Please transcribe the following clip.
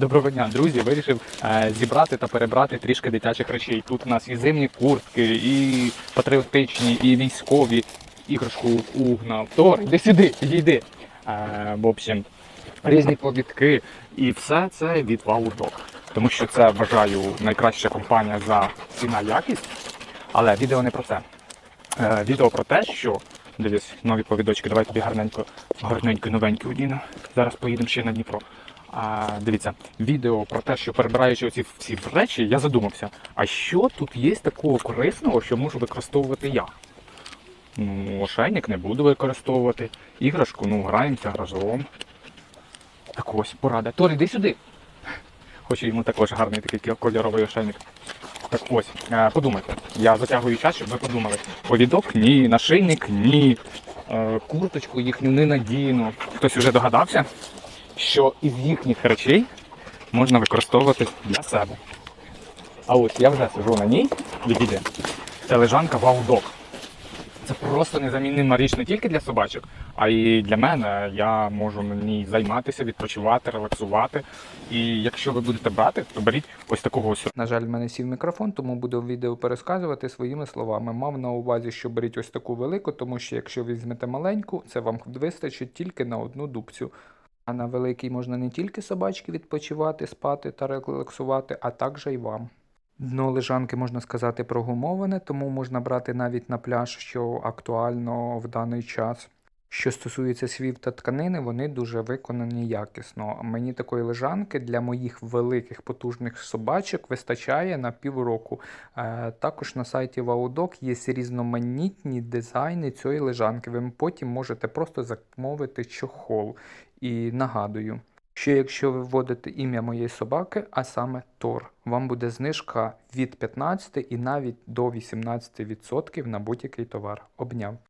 Доброго дня, друзі! Вирішив е, зібрати та перебрати трішки дитячих речей. Тут у нас і зимні куртки, і патріотичні, і військові. Іграшку угнав. Тор, іди сюди, підійди. Е, в общем, різні повідки. І все це від Ваудок. Тому що це вважаю найкраща компанія за ціна якість. Але відео не про це. Е, відео про те, що дивись, нові повідочки, давай тобі гарненько, гарненько, новенькі одіну. Зараз поїдемо ще на Дніпро. А, дивіться, відео про те, що перебираючи оці всі речі, я задумався, а що тут є такого корисного, що можу використовувати я? Ну, ошейник не буду використовувати. Іграшку, ну, граємося разом. Так ось, порада. Тор, іди сюди. Хочу йому також гарний такий кольоровий ошейник. Так ось, е, подумайте. Я затягую час, щоб ви подумали. Повідок ні, нашийник ні. Е, курточку їхню не надійну. Хтось вже догадався, що із їхніх речей можна використовувати для себе. А ось я вже сижу на ній, відійде. Це лежанка Ваудок. Це просто незаміннима річ не тільки для собачок, а й для мене. Я можу на ній займатися, відпочивати, релаксувати. І якщо ви будете брати, то беріть ось такого ось. На жаль, в мене сів мікрофон, тому буду відео пересказувати своїми словами. Мав на увазі, що беріть ось таку велику, тому що якщо візьмете маленьку, це вам вистачить тільки на одну дубцю. А на великій можна не тільки собачки відпочивати, спати та релаксувати, а також і вам. Дно лежанки, можна сказати, прогумоване, тому можна брати навіть на пляж, що актуально в даний час. Що стосується свів та тканини, вони дуже виконані якісно. Мені такої лежанки для моїх великих потужних собачок вистачає на півроку. Е, також на сайті Ваудок є різноманітні дизайни цієї лежанки. Ви потім можете просто замовити чохол. І нагадую, що якщо ви вводите ім'я моєї собаки, а саме Тор, вам буде знижка від 15 і навіть до 18% на будь-який товар. Обняв.